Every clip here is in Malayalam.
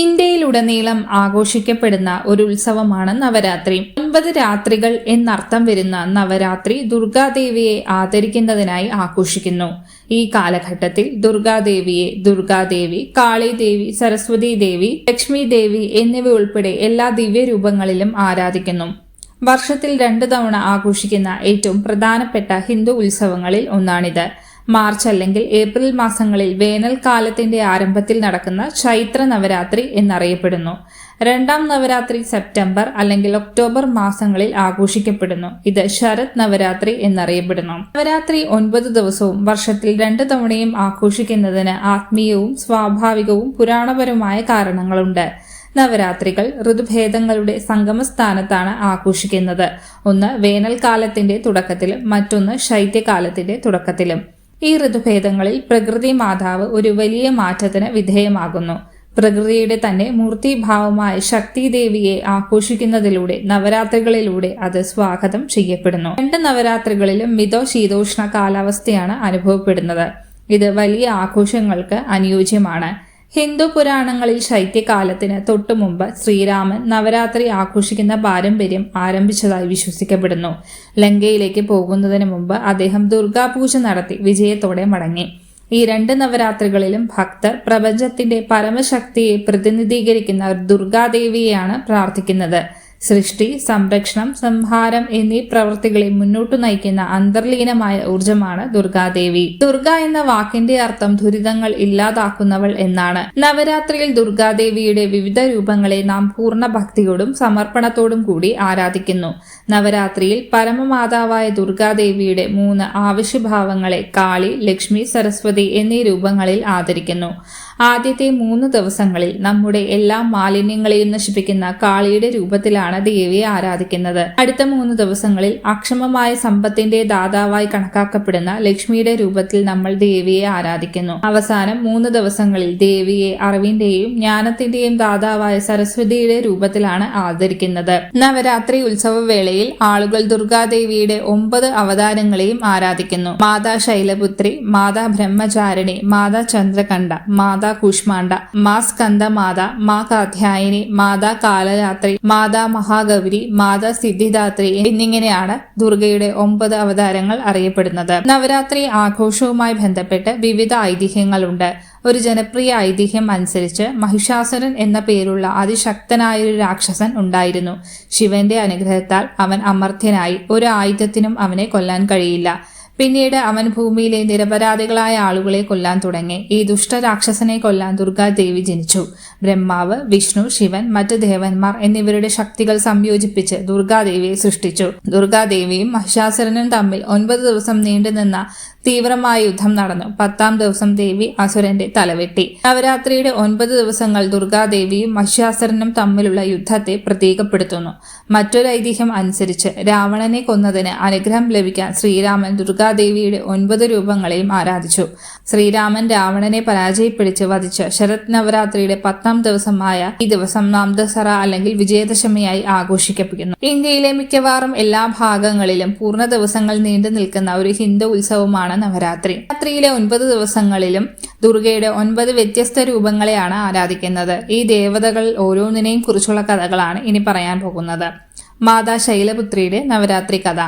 ഇന്ത്യയിലുടനീളം ആഘോഷിക്കപ്പെടുന്ന ഒരു ഉത്സവമാണ് നവരാത്രി. ഒൻപത് രാത്രികൾ എന്നർത്ഥം വരുന്ന നവരാത്രി ദുർഗാദേവിയെ ആദരിക്കുന്നതിനായി ആഘോഷിക്കുന്നു. ഈ കാലഘട്ടത്തിൽ ദുർഗാദേവിയെ ദുർഗാദേവി കാളിദേവി സരസ്വതി ദേവി ലക്ഷ്മി ദേവി എന്നിവ ഉൾപ്പെടെ എല്ലാ ദിവ്യരൂപങ്ങളിലും ആരാധിക്കുന്നു. വർഷത്തിൽ രണ്ടു തവണ ആഘോഷിക്കുന്ന ഏറ്റവും പ്രധാനപ്പെട്ട ഹിന്ദു ഉത്സവങ്ങളിൽ ഒന്നാണിത്. മാർച്ച് അല്ലെങ്കിൽ ഏപ്രിൽ മാസങ്ങളിൽ വേനൽക്കാലത്തിന്റെ ആരംഭത്തിൽ നടക്കുന്ന ചൈത്ര നവരാത്രി എന്നറിയപ്പെടുന്നു. രണ്ടാം നവരാത്രി സെപ്റ്റംബർ അല്ലെങ്കിൽ ഒക്ടോബർ മാസങ്ങളിൽ ആഘോഷിക്കപ്പെടുന്നു. ഇത് ശരത് നവരാത്രി എന്നറിയപ്പെടുന്നു. നവരാത്രി ഒൻപത് ദിവസവും വർഷത്തിൽ രണ്ട് തവണയും ആഘോഷിക്കുന്നതിന് ആത്മീയവും സ്വാഭാവികവും പുരാണപരവുമായ കാരണങ്ങളുണ്ട്. നവരാത്രികൾ ഋതുഭേദങ്ങളുടെ സംഗമസ്ഥാനത്താണ് ആഘോഷിക്കുന്നത്. ഒന്ന് വേനൽക്കാലത്തിന്റെ തുടക്കത്തിലും മറ്റൊന്ന് ശൈത്യകാലത്തിന്റെ തുടക്കത്തിലും. ഈ ഋതുഭേദങ്ങളിൽ പ്രകൃതി മാതാവ് ഒരു വലിയ മാറ്റത്തിന് വിധേയമാകുന്നു. പ്രകൃതിയുടെ തന്നെ മൂർത്തിഭാവമായ ശക്തിദേവിയെ ആഘോഷിക്കുന്നതിലൂടെ നവരാത്രികളിലൂടെ അത് സ്വാഗതം ചെയ്യപ്പെടുന്നു. രണ്ട് നവരാത്രികളിലും മിതോ ശീതോഷ്ണ കാലാവസ്ഥയാണ് അനുഭവപ്പെടുന്നത്. ഇത് വലിയ ആഘോഷങ്ങൾക്ക് അനുയോജ്യമാണ്. ഹിന്ദു പുരാണങ്ങളിൽ ശൈത്യകാലത്തിന് തൊട്ടുമുമ്പ് ശ്രീരാമൻ നവരാത്രി ആഘോഷിക്കുന്ന പാരമ്പര്യം ആരംഭിച്ചതായി വിശ്വസിക്കപ്പെടുന്നു. ലങ്കയിലേക്ക് പോകുന്നതിന് മുമ്പ് അദ്ദേഹം ദുർഗാപൂജ നടത്തി വിജയത്തോടെ മടങ്ങി. ഈ രണ്ട് നവരാത്രികളിലും ഭക്തർ പ്രപഞ്ചത്തിന്റെ പരമശക്തിയെ പ്രതിനിധീകരിക്കുന്ന ദുർഗാദേവിയെയാണ് പ്രാർത്ഥിക്കുന്നത്. സൃഷ്ടി സംരക്ഷണം സംഹാരം എന്നീ പ്രവൃത്തികളെ മുന്നോട്ടു നയിക്കുന്ന അന്തർലീനമായ ഊർജമാണ് ദുർഗാദേവി. ദുർഗ എന്ന വാക്കിന്റെ അർത്ഥം ദുരിതങ്ങൾ ഇല്ലാതാക്കുന്നവൾ എന്നാണ്. നവരാത്രിയിൽ ദുർഗാദേവിയുടെ വിവിധ രൂപങ്ങളെ നാം പൂർണ ഭക്തിയോടും സമർപ്പണത്തോടും കൂടി ആരാധിക്കുന്നു. നവരാത്രിയിൽ പരമമാതാവായ ദുർഗാദേവിയുടെ മൂന്ന് ആവശ്യഭാവങ്ങളെ കാളി ലക്ഷ്മി സരസ്വതി എന്നീ രൂപങ്ങളിൽ ആദരിക്കുന്നു. ആദ്യത്തെ മൂന്ന് ദിവസങ്ങളിൽ നമ്മുടെ എല്ലാ മാലിന്യങ്ങളെയും നശിപ്പിക്കുന്ന കാളിയുടെ രൂപത്തിലാണ് ദേവിയെ ആരാധിക്കുന്നത്. അടുത്ത മൂന്ന് ദിവസങ്ങളിൽ അക്ഷമമായ സമ്പത്തിന്റെ ദാതാവായി കണക്കാക്കപ്പെടുന്ന ലക്ഷ്മിയുടെ രൂപത്തിൽ നമ്മൾ ദേവിയെ ആരാധിക്കുന്നു. അവസാനം മൂന്ന് ദിവസങ്ങളിൽ ദേവിയെ അറിവിന്റെയും ജ്ഞാനത്തിന്റെയും ദാതാവായ സരസ്വതിയുടെ രൂപത്തിലാണ് ആദരിക്കുന്നത്. നവരാത്രി ഉത്സവ വേളയിൽ ആളുകൾ ദുർഗാദേവിയുടെ ഒമ്പത് അവതാരങ്ങളെയും ആരാധിക്കുന്നു. മാതാ ശൈലപുത്രി മാതാ ബ്രഹ്മചാരിണി മാതാ ചന്ദ്രകണ്ഠ മാതാ കൂഷ്മാണ്ഡ മാ സ്കന്ദമാത മാ കാധ്യായനി മാതാ കാലരാത്രി മാതാ മഹാഗൗരി മാതാ സിദ്ധിദാത്രി എന്നിങ്ങനെയാണ് ദുർഗയുടെ ഒമ്പത് അവതാരങ്ങൾ അറിയപ്പെടുന്നത്. നവരാത്രി ആഘോഷവുമായി ബന്ധപ്പെട്ട് വിവിധ ഐതിഹ്യങ്ങളുണ്ട്. ഒരു ജനപ്രിയ ഐതിഹ്യം അനുസരിച്ച് മഹിഷാസുരൻ എന്ന പേരുള്ള അതിശക്തനായൊരു രാക്ഷസൻ ഉണ്ടായിരുന്നു. ശിവന്റെ അനുഗ്രഹത്താൽ അവൻ അമർത്യനായി. ഒരു ആയുധത്തിനും അവനെ കൊല്ലാൻ കഴിയില്ല. പിന്നീട് അവൻ ഭൂമിയിലെ നിരപരാധികളായ ആളുകളെ കൊല്ലാൻ തുടങ്ങി. ഈ ദുഷ്ടരാക്ഷസനെ കൊല്ലാൻ ദുർഗാദേവി ജനിച്ചു. ബ്രഹ്മാവ് വിഷ്ണു ശിവൻ മറ്റ് ദേവന്മാർ എന്നിവരുടെ ശക്തികൾ സംയോജിപ്പിച്ച് ദുർഗാദേവിയെ സൃഷ്ടിച്ചു. ദുർഗാദേവിയും മഹിഷാസുരനും തമ്മിൽ ഒൻപത് ദിവസം നീണ്ടുനിന്ന തീവ്രമായ യുദ്ധം നടന്നു. പത്താം ദിവസം ദേവി അസുരന്റെ തലവെട്ടി. നവരാത്രിയുടെ ഒൻപത് ദിവസങ്ങൾ ദുർഗാദേവിയും മഹിഷാസുരനും തമ്മിലുള്ള യുദ്ധത്തെ പ്രതീകപ്പെടുത്തുന്നു. മറ്റൊരു ഐതിഹ്യം അനുസരിച്ച് രാവണനെ കൊന്നതിന് അനുഗ്രഹം ലഭിക്കാൻ ശ്രീരാമൻ ദുർഗാദേവിയുടെ ഒൻപത് രൂപങ്ങളെയും ആരാധിച്ചു. ശ്രീരാമൻ രാവണനെ പരാജയപ്പെടുത്തി വധിച്ച് ശരത് നവരാത്രിയുടെ പത്താം ദിവസമായ ഈ ദിവസം നാം ദസറ അല്ലെങ്കിൽ വിജയദശമിയായി ആഘോഷിക്കപ്പെടുന്നു. ഇന്ത്യയിലെ മിക്കവാറും എല്ലാ ഭാഗങ്ങളിലും പൂർണ ദിവസങ്ങൾ നീണ്ടു നിൽക്കുന്ന ഒരു ഹിന്ദു ഉത്സവമാണ് നവരാത്രി. രാത്രിയിലെ ഒൻപത് ദിവസങ്ങളിലും ദുർഗയുടെ ഒൻപത് വ്യത്യസ്ത രൂപങ്ങളെയാണ് ആരാധിക്കുന്നത്. ഈ ദേവതകൾ ഓരോന്നിനെയും കുറിച്ചുള്ള കഥകളാണ് ഇനി പറയാൻ പോകുന്നത്. മാതാ ശൈലപുത്രിയുടെ നവരാത്രി കഥ.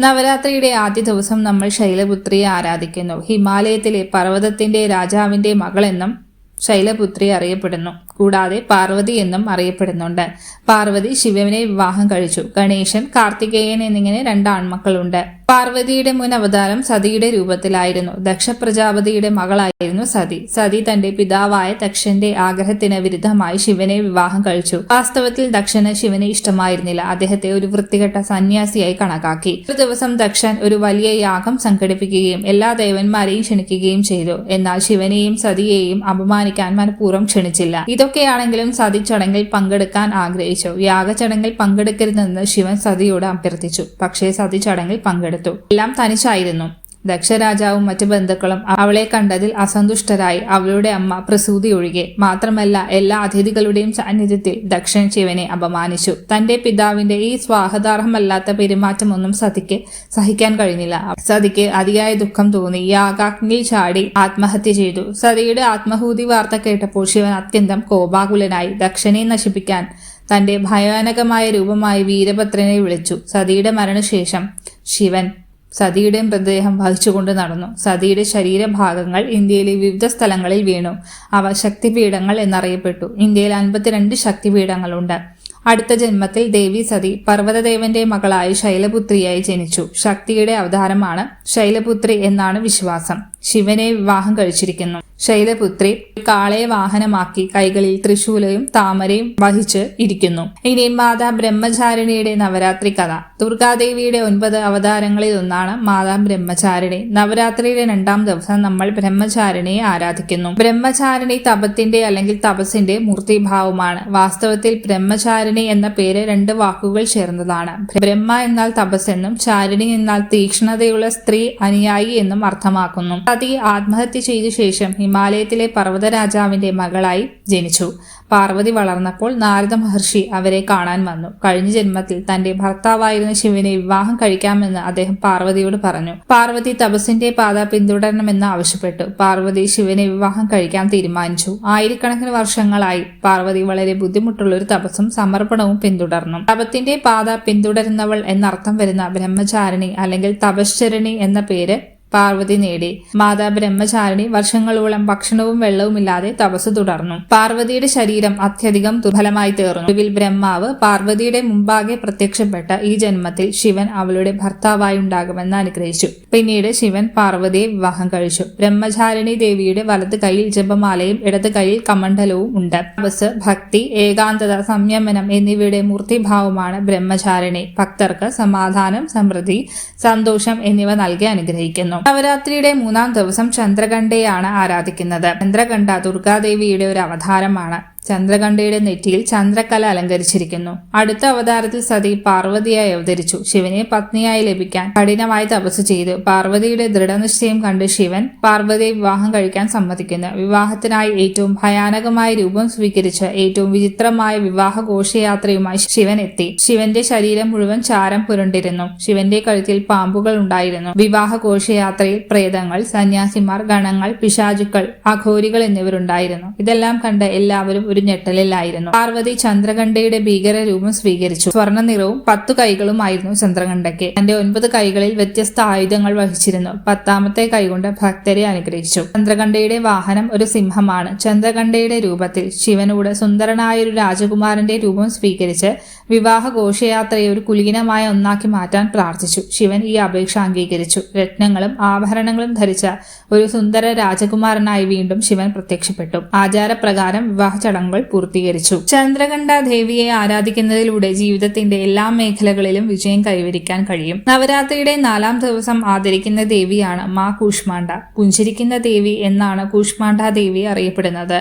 നവരാത്രിയുടെ ആദ്യ ദിവസം നമ്മൾ ശൈലപുത്രിയെ ആരാധിക്കുന്നു. ഹിമാലയത്തിലെ പർവതത്തിന്റെ രാജാവിന്റെ മകളെന്നും ശൈലപുത്രി അറിയപ്പെടുന്നു. കൂടാതെ പാർവതി എന്നും അറിയപ്പെടുന്നുണ്ട്. പാർവതി ശിവനെ വിവാഹം കഴിച്ചു. ഗണേശൻ കാർത്തികേയൻ എന്നിങ്ങനെ രണ്ട് ആൺമക്കളുണ്ട്. പാർവതിയുടെ മുൻ അവതാരം സതിയുടെ രൂപത്തിലായിരുന്നു. ദക്ഷ പ്രജാപതിയുടെ മകളായിരുന്നു സതി. സതി തന്റെ പിതാവായ ദക്ഷന്റെ ആഗ്രഹത്തിന് വിരുദ്ധമായി ശിവനെ വിവാഹം കഴിച്ചു. വാസ്തവത്തിൽ ദക്ഷന് ശിവനെ ഇഷ്ടമായിരുന്നില്ല. അദ്ദേഹത്തെ ഒരു വൃത്തികെട്ട സന്യാസിയായി കണക്കാക്കി. ഒരു ദിവസം ദക്ഷൻ ഒരു വലിയ യാഗം സംഘടിപ്പിക്കുകയും എല്ലാ ദേവന്മാരെയും ക്ഷണിക്കുകയും ചെയ്തു. എന്നാൽ ശിവനെയും സതിയെയും അപമാനിക്കാൻ മനഃപൂർവം ക്ഷണിച്ചില്ല. ഇതൊക്കെയാണെങ്കിലും സതി ചടങ്ങിൽ പങ്കെടുക്കാൻ ആഗ്രഹിച്ചു. യാഗ ചടങ്ങിൽ പങ്കെടുക്കരുതെന്ന് ശിവൻ സതിയോട് അഭ്യർത്ഥിച്ചു. പക്ഷേ സതി ചടങ്ങിൽ പങ്കെടുത്തു. എല്ലാം തനിച്ചായിരുന്നു. ദക്ഷരാജാവും മറ്റു ബന്ധുക്കളും അവളെ കണ്ടതിൽ അസന്തുഷ്ടരായി അവളുടെ അമ്മ പ്രസൂതി ഒഴികെ. മാത്രമല്ല എല്ലാ അതിഥികളുടെയും സാന്നിധ്യത്തിൽ ദക്ഷൻ ശിവനെ അപമാനിച്ചു. തന്റെ പിതാവിന്റെ ഈ സ്വാഗതാർഹമല്ലാത്ത പെരുമാറ്റമൊന്നും സതിക്ക് സഹിക്കാൻ കഴിഞ്ഞില്ല. സതിക്ക് അതിയായ ദുഃഖം തോന്നി. യാഗാഗ്നിയിൽ ചാടി ആത്മഹത്യ ചെയ്തു. സതിയുടെ ആത്മഹൂതി വാർത്ത കേട്ടപ്പോൾ ശിവൻ അത്യന്തം കോപാകുലനായി ദക്ഷനെ നശിപ്പിക്കാൻ തന്റെ ഭയാനകമായ രൂപമായി വീരഭദ്രനെ വിളിച്ചു. സതിയുടെ മരണശേഷം ശിവൻ സതിയുടെ മൃതദേഹം വഹിച്ചുകൊണ്ട് നടന്നു. സതിയുടെ ശരീരഭാഗങ്ങൾ ഇന്ത്യയിലെ വിവിധ സ്ഥലങ്ങളിൽ വീണു. അവ ശക്തിപീഠങ്ങൾ എന്നറിയപ്പെട്ടു. ഇന്ത്യയിൽ അൻപത്തിരണ്ട് ശക്തിപീഠങ്ങളുണ്ട്. അടുത്ത ജന്മത്തിൽ ദേവി സതി പർവതദേവന്റെ മകളായി ശൈലപുത്രിയായി ജനിച്ചു. ശക്തിയുടെ അവതാരമാണ് ശൈലപുത്രി എന്നാണ് വിശ്വാസം. ശിവനെ വിവാഹം കഴിച്ചിരിക്കുന്നു. ശൈലപുത്രി കാളയെ വാഹനമാക്കി കൈകളിൽ തൃശൂലയും താമരയും വഹിച്ച് ഇരിക്കുന്നു. ഇനി മാതാ ബ്രഹ്മചാരിണിയുടെ നവരാത്രി കഥ. ദുർഗാദേവിയുടെ ഒൻപത് അവതാരങ്ങളിൽ ഒന്നാണ് മാതാ ബ്രഹ്മചാരിണി. നവരാത്രിയുടെ രണ്ടാം ദിവസം നമ്മൾ ബ്രഹ്മചാരിണിയെ ആരാധിക്കുന്നു. ബ്രഹ്മചാരിണി തപത്തിന്റെ അല്ലെങ്കിൽ തപസിന്റെ മൂർത്തിഭാവമാണ്. വാസ്തവത്തിൽ ബ്രഹ്മചാരിണി എന്ന പേര് രണ്ട് വാക്കുകൾ ചേർന്നതാണ്. ബ്രഹ്മ എന്നാൽ തപസ്സെന്നും ചാരിണി എന്നാൽ തീക്ഷ്ണതയുള്ള സ്ത്രീ അനുയായി എന്നും അർത്ഥമാക്കുന്നു. സതി ആത്മഹത്യ ചെയ്ത ശേഷം ഹിമാലയത്തിലെ പർവതരാജാവിന്റെ മകളായി ജനിച്ചു. പാർവതി വളർന്നപ്പോൾ നാരദ മഹർഷി അവരെ കാണാൻ വന്നു. കഴിഞ്ഞ ജന്മത്തിൽ തന്റെ ഭർത്താവായിരുന്ന ശിവനെ വിവാഹം കഴിക്കാമെന്ന് അദ്ദേഹം പാർവതിയോട് പറഞ്ഞു. പാർവതി തപസ്സിന്റെ പാത പിന്തുടരണമെന്ന് ആവശ്യപ്പെട്ടു. പാർവതി ശിവനെ വിവാഹം കഴിക്കാൻ തീരുമാനിച്ചു. ആയിരക്കണക്കിന് വർഷങ്ങളായി പാർവതി വളരെ ബുദ്ധിമുട്ടുള്ള ഒരു തപസ്സും സമർപ്പണവും പിന്തുടർന്നു. തപത്തിന്റെ പാത പിന്തുടരുന്നവൾ എന്നർത്ഥം വരുന്ന ബ്രഹ്മചാരിണി അല്ലെങ്കിൽ തപശ്ചരണി എന്ന പേര് പാർവതി നേടി. മാതാ ബ്രഹ്മചാരിണി വർഷങ്ങളോളം ഭക്ഷണവും വെള്ളവുമില്ലാതെ തപസ് തുടർന്നു. പാർവതിയുടെ ശരീരം അത്യധികം ദുർബലമായി തീർന്നു. ഒടുവിൽ ബ്രഹ്മാവ് പാർവതിയുടെ മുമ്പാകെ പ്രത്യക്ഷപ്പെട്ട ഈ ജന്മത്തിൽ ശിവൻ അവളുടെ ഭർത്താവായി ഉണ്ടാകുമെന്ന് അനുഗ്രഹിച്ചു. പിന്നീട് ശിവൻ പാർവതിയെ വിവാഹം കഴിച്ചു. ബ്രഹ്മചാരിണി ദേവിയുടെ വലത് കൈയിൽ ജപമാലയും ഇടത് കൈയിൽ കമണ്ഡലവും ഉണ്ട്. തപസ് ഭക്തി ഏകാന്തത സംയമനം എന്നിവയുടെ മൂർത്തിഭാവമാണ് ബ്രഹ്മചാരിണി. ഭക്തർക്ക് സമാധാനം സമൃദ്ധി സന്തോഷം എന്നിവ നൽകി അനുഗ്രഹിക്കുന്നു. നവരാത്രിയുടെ മൂന്നാം ദിവസം ചന്ദ്രകണ്ഠയാണ് ആരാധിക്കുന്നത്. ചന്ദ്രകണ്ഠ ദുർഗാദേവിയുടെ ഒരു അവതാരമാണ്. ചന്ദ്രകണ്ഠയുടെ നെറ്റിയിൽ ചന്ദ്രകല അലങ്കരിച്ചിരിക്കുന്നു. അടുത്ത അവതാരത്തിൽ സതി പാർവതിയായി അവതരിച്ചു. ശിവനെ പത്നിയായി ലഭിക്കാൻ കഠിനമായി തപസ് ചെയ്തു. പാർവതിയുടെ ദൃഢനിശ്ചയം കണ്ട് ശിവൻ പാർവതിയെ വിവാഹം കഴിക്കാൻ സമ്മതിക്കുന്നു. വിവാഹത്തിനായി ഏറ്റവും ഭയാനകമായ രൂപം സ്വീകരിച്ച് ഏറ്റവും വിചിത്രമായ വിവാഹ ഘോഷയാത്രയുമായി ശിവൻ എത്തി. ശിവന്റെ ശരീരം മുഴുവൻ ചാരം പുരണ്ടിരുന്നു. ശിവന്റെ കഴുത്തിൽ പാമ്പുകൾ ഉണ്ടായിരുന്നു. വിവാഹ ഘോഷയാത്രയിൽ പ്രേതങ്ങൾ സന്യാസിമാർ ഗണങ്ങൾ പിശാചുക്കൾ അഘോരികൾ എന്നിവരുണ്ടായിരുന്നു. ഇതെല്ലാം കണ്ട് എല്ലാവരും ഒരു ഞെട്ടലിലായിരുന്നു പാർവതി ചന്ദ്രകണ്ഠയുടെ ഭീകര രൂപം സ്വീകരിച്ചു. സ്വർണ നിറവും പത്തു കൈകളുമായിരുന്നു ചന്ദ്രകണ്ഠയ്ക്ക്. തന്റെ ഒൻപത് കൈകളിൽ വ്യത്യസ്ത ആയുധങ്ങൾ വഹിച്ചിരുന്നു. പത്താമത്തെ കൈകൊണ്ട് ഭക്തരെ അനുഗ്രഹിച്ചു. ചന്ദ്രകണ്ഠയുടെ വാഹനം ഒരു സിംഹമാണ്. ചന്ദ്രകണ്ഠയുടെ രൂപത്തിൽ ശിവനോട് സുന്ദരനായ ഒരു രാജകുമാരന്റെ രൂപം സ്വീകരിച്ച് വിവാഹ ഘോഷയാത്രയെ ഒരു കുലീനമായ ഒന്നാക്കി മാറ്റാൻ പ്രാർത്ഥിച്ചു. ശിവൻ ഈ അപേക്ഷ അംഗീകരിച്ചു. രത്നങ്ങളും ആഭരണങ്ങളും ധരിച്ച ഒരു സുന്ദര രാജകുമാരനായി വീണ്ടും ശിവൻ പ്രത്യക്ഷപ്പെട്ടു. ആചാരപ്രകാരം വിവാഹ ചടങ്ങുകൾ പൂർത്തീകരിച്ചു. ചന്ദ്രകണ്ഠ ദേവിയെ ആരാധിക്കുന്നതിലൂടെ ജീവിതത്തിന്റെ എല്ലാ മേഖലകളിലും വിജയം കൈവരിക്കാൻ കഴിയും. നവരാത്രിയുടെ നാലാം ദിവസം ആദരിക്കുന്ന ദേവിയാണ് മാ കൂഷ്മാണ്ഡ. പുഞ്ചിരിക്കുന്ന ദേവി എന്നാണ് കൂഷ്മാണ്ഡ ദേവി അറിയപ്പെടുന്നത്.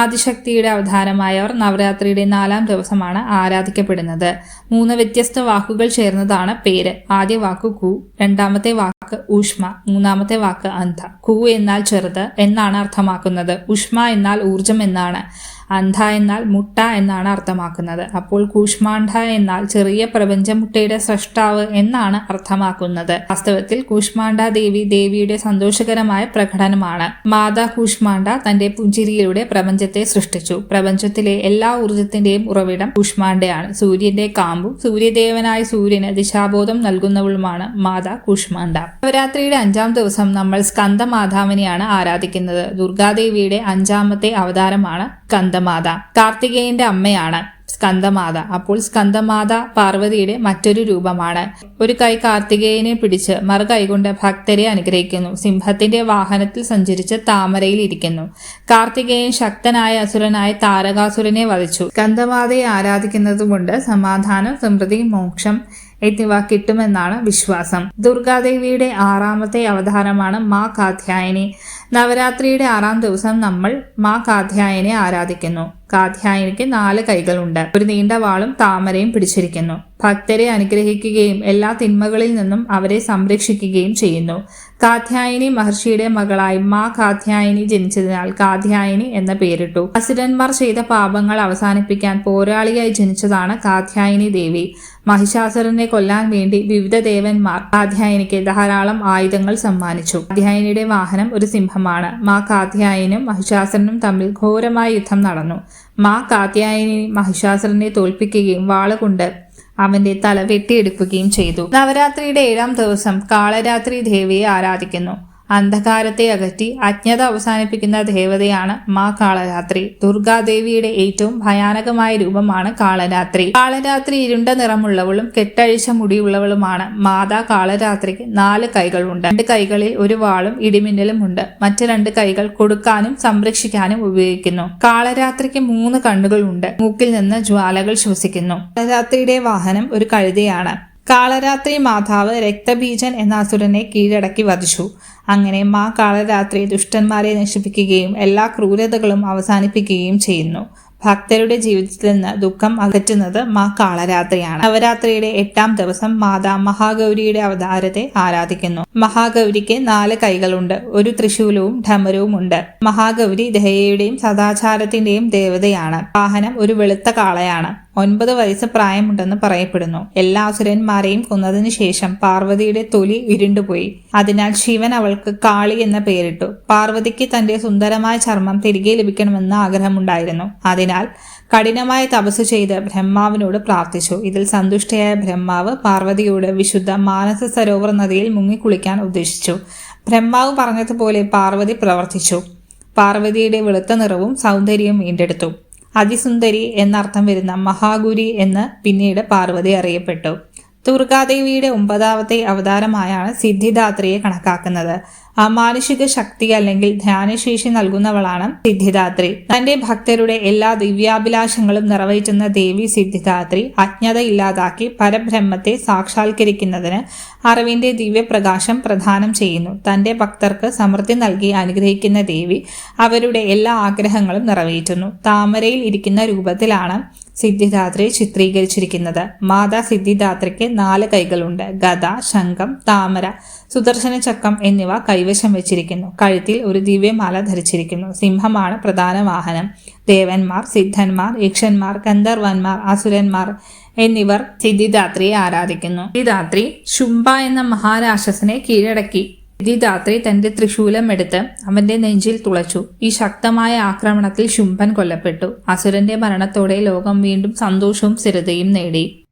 ആദിശക്തിയുടെ അവതാരമായവർ നവരാത്രിയുടെ നാലാം ദിവസമാണ് ആരാധിക്കപ്പെടുന്നത്. മൂന്ന് വ്യത്യസ്ത വാക്കുകൾ ചേർന്നതാണ് പേര്. ആദ്യ വാക്ക് കു രണ്ടാമത്തെ വാക്ക് ഊഷ്മ മൂന്നാമത്തെ വാക്ക് അന്ധ. കു എന്നാൽ ചെറുത് എന്നാണ് അർത്ഥമാക്കുന്നത്. ഉഷ്മ എന്നാൽ ഊർജം എന്നാണ്. അന്ധ എന്നാൽ മുട്ട എന്നാണ് അർത്ഥമാക്കുന്നത്. അപ്പോൾ കൂഷ്മാണ്ഡ എന്നാൽ ചെറിയ പ്രപഞ്ചമുട്ടയുടെ സൃഷ്ടാവ് എന്നാണ് അർത്ഥമാക്കുന്നത്. വാസ്തവത്തിൽ കൂഷ്മാണ്ഡ ദേവി ദേവിയുടെ സന്തോഷകരമായ പ്രകടനമാണ്. മാതാ കൂഷ്മാണ്ഡ തന്റെ പുഞ്ചിരിയിലൂടെ പ്രപഞ്ചത്തെ സൃഷ്ടിച്ചു. പ്രപഞ്ചത്തിലെ എല്ലാ ഊർജത്തിന്റെയും ഉറവിടം കൂഷ്മാണ്ഡയാണ്. സൂര്യന്റെ കാമ്പും സൂര്യദേവനായ സൂര്യന് ദിശാബോധം നൽകുന്നവളുമാണ് മാതാ കൂഷ്മാണ്ഡ. നവരാത്രിയുടെ അഞ്ചാം ദിവസം നമ്മൾ സ്കന്ദമാതാവിനെയാണ് ആരാധിക്കുന്നത്. ദുർഗാദേവിയുടെ അഞ്ചാമത്തെ അവതാരമാണ് സ്കന്ദമാത കാർത്തികേയന്റെ അമ്മയാണ് സ്കന്ദമാത അപ്പോൾ സ്കന്ദമാത പാർവതിയുടെ മറ്റൊരു രൂപമാണ്. ഒരു കൈ കാർത്തികേയനെ പിടിച്ച് മറു കൈകൊണ്ട് ഭക്തരെ അനുഗ്രഹിക്കുന്നു. സിംഹത്തിന്റെ വാഹനത്തിൽ സഞ്ചരിച്ച് താമരയിൽ ഇരിക്കുന്നു. കാർത്തികേയൻ ശക്തനായ അസുരനായ താരകാസുരനെ വധിച്ചു. സ്കന്ദമാതയെ ആരാധിക്കുന്നതുകൊണ്ട് സമാധാനം സമൃദ്ധി മോക്ഷം എന്നിവ കിട്ടുമെന്നാണ് വിശ്വാസം. ദുർഗാദേവിയുടെ ആറാമത്തെ അവതാരമാണ് മാ കാധ്യായനി നവരാത്രിയുടെ ആറാം ദിവസം നമ്മൾ മാ കാധ്യായനെ ആരാധിക്കുന്നു. കാധ്യായനിക്ക് നാല് കൈകളുണ്ട്. ഒരു നീണ്ട വാളും താമരയും പിടിച്ചിരിക്കുന്നു. ഭക്തരെ അനുഗ്രഹിക്കുകയും എല്ലാ തിന്മകളിൽ നിന്നും അവരെ സംരക്ഷിക്കുകയും ചെയ്യുന്നു. കാധ്യായനി മഹർഷിയുടെ മകളായി മാ കാധ്യായനി ജനിച്ചതിനാൽ കാധ്യായനി എന്ന പേരിട്ടു. അസുരന്മാർ ചെയ്ത പാപങ്ങൾ അവസാനിപ്പിക്കാൻ പോരാളിയായി ജനിച്ചതാണ് കാധ്യായനി ദേവി. മഹിഷാസുരനെ കൊല്ലാൻ വേണ്ടി വിവിധ ദേവന്മാർ കാധ്യായനിക്ക് ധാരാളം ആയുധങ്ങൾ സമ്മാനിച്ചു. കാധ്യായനിയുടെ വാഹനം ഒരു സിംഹമാണ്. മാ കാധ്യായനും മഹിഷാസുരനും തമ്മിൽ ഘോരമായ യുദ്ധം നടന്നു. മാ കാത്യായനി മഹിഷാസുരനെ തോൽപ്പിക്കുകയും വാളുകൊണ്ട് അവന്റെ തല വെട്ടിയെടുക്കുകയും ചെയ്തു. നവരാത്രിയുടെ ഏഴാം ദിവസം കാളരാത്രി ദേവിയെ ആരാധിക്കുന്നു. അന്ധകാരത്തെ അകറ്റി അജ്ഞത അവസാനിപ്പിക്കുന്ന ദേവതയാണ് മാ കാളരാത്രി. ദുർഗാദേവിയുടെ ഏറ്റവും ഭയാനകമായ രൂപമാണ് കാളരാത്രി. കാളരാത്രി ഇരുണ്ട നിറമുള്ളവളും കെട്ടഴിച്ച മുടിയുള്ളവളുമാണ് മാതാ കാളരാത്രിക്ക് നാല് കൈകളുണ്ട്. രണ്ട് കൈകളിൽ ഒരു വാളും ഇടിമിന്നലും ഉണ്ട്. മറ്റ് രണ്ട് കൈകൾ കൊടുക്കാനും സംരക്ഷിക്കാനും ഉപയോഗിക്കുന്നു. കാളരാത്രിക്ക് മൂന്ന് കണ്ണുകളുണ്ട്. മൂക്കിൽ നിന്ന് ജ്വാലകൾ ശ്വസിക്കുന്നു. കാളരാത്രിയുടെ വാഹനം ഒരു കഴുതയാണ്. കാളരാത്രി മാതാവ് രക്തബീജൻ എന്ന അസുരനെ കീഴടക്കി വധിച്ചു. അങ്ങനെ മാ കാളരാത്രി ദുഷ്ടന്മാരെ നശിപ്പിക്കുകയും എല്ലാ ക്രൂരതകളും അവസാനിപ്പിക്കുകയും ചെയ്യുന്നു. ഭക്തരുടെ ജീവിതത്തിൽ നിന്ന് ദുഃഖം അകറ്റുന്നത് മാ കാളരാത്രിയാണ്. നവരാത്രിയുടെ എട്ടാം ദിവസം മാതാ മഹാഗൗരിയുടെ അവതാരത്തെ ആരാധിക്കുന്നു. മഹാഗൗരിക്ക് നാല് കൈകളുണ്ട് ഒരു തൃശൂലവും ഢമരവും ഉണ്ട് മഹാഗൗരി ദയയുടെയും സദാചാരത്തിന്റെയും ദേവതയാണ്. വാഹനം ഒരു വെളുത്ത കാളയാണ്. ഒൻപത് വയസ്സ് പ്രായമുണ്ടെന്ന് പറയപ്പെടുന്നു. എല്ലാ അസുരന്മാരെയും കൊന്നതിനു ശേഷം പാർവതിയുടെ തൊലി ഇരുണ്ടുപോയി. അതിനാൽ ശിവൻ അവൾക്ക് കാളി എന്ന പേരിട്ടു. പാർവതിക്ക് തന്റെ സുന്ദരമായ ചർമ്മം തിരികെ ലഭിക്കണമെന്ന് ആഗ്രഹമുണ്ടായിരുന്നു. അതിനാൽ കഠിനമായ തപസ് ചെയ്ത് ബ്രഹ്മാവിനോട് പ്രാർത്ഥിച്ചു. ഇതിൽ സന്തുഷ്ടയായ ബ്രഹ്മാവ് പാർവതിയോട് വിശുദ്ധ മാനസ സരോവർ നദിയിൽ മുങ്ങിക്കുളിക്കാൻ ഉദ്ദേശിച്ചു. ബ്രഹ്മാവ് പറഞ്ഞതുപോലെ പാർവതി പ്രവർത്തിച്ചു. പാർവതിയുടെ വെളുത്ത നിറവും സൗന്ദര്യവും വീണ്ടെടുത്തു. അതിസുന്ദരി എന്നർത്ഥം വരുന്ന മഹാഗുരി എന്ന് പിന്നീട് പാർവതി അറിയപ്പെട്ടു. ദുർഗാദേവിയുടെ ഒമ്പതാമത്തെ അവതാരമായാണ് സിദ്ധിദാത്രിയെ കണക്കാക്കുന്നത്. അമാനുഷിക ശക്തി അല്ലെങ്കിൽ ധ്യാനശേഷി നൽകുന്നവളാണ് സിദ്ധിദാത്രി. തന്റെ ഭക്തരുടെ എല്ലാ ദിവ്യാഭിലാഷങ്ങളും നിറവേറ്റുന്ന ദേവി സിദ്ധിദാത്രി അജ്ഞത ഇല്ലാതാക്കി പരബ്രഹ്മത്തെ സാക്ഷാത്കരിക്കുന്നതിന് അറിവിന്റെ ദിവ്യപ്രകാശം പ്രദാനം ചെയ്യുന്നു. തന്റെ ഭക്തർക്ക് സമൃദ്ധി നൽകി അനുഗ്രഹിക്കുന്ന ദേവി അവരുടെ എല്ലാ ആഗ്രഹങ്ങളും നിറവേറ്റുന്നു. താമരയിൽ ഇരിക്കുന്ന രൂപത്തിലാണ് സിദ്ധിദാത്രി ചിത്രീകരിച്ചിരിക്കുന്നത്. മാതാ സിദ്ധിദാത്രയ്ക്ക് നാല് കൈകളുണ്ട്. ഗദ ശംഖം താമര സുദർശന ചക്രം എന്നിവ കൈവശം വെച്ചിരിക്കുന്നു. കഴുത്തിൽ ഒരു ദിവ്യമാല ധരിച്ചിരിക്കുന്നു. സിംഹമാണ് പ്രധാന വാഹനം. ദേവന്മാർ സിദ്ധന്മാർ യക്ഷന്മാർ ഗന്ധർവന്മാർ അസുരന്മാർ എന്നിവർ സിദ്ധിദാത്രിയെ ആരാധിക്കുന്നു. സിദ്ധിദാത്രി ശുംബ എന്ന മഹാരാക്ഷസനെ കീഴടക്കി. സിദ്ധിദാത്രി തന്റെ തൃശൂലം എടുത്ത് അവന്റെ നെഞ്ചിൽ തുളച്ചു. ഈ ശക്തമായ ആക്രമണത്തിൽ ശുംഭൻ കൊല്ലപ്പെട്ടു. അസുരന്റെ മരണത്തോടെ ലോകം വീണ്ടും സന്തോഷവും സ്ഥിരതയും നേടി.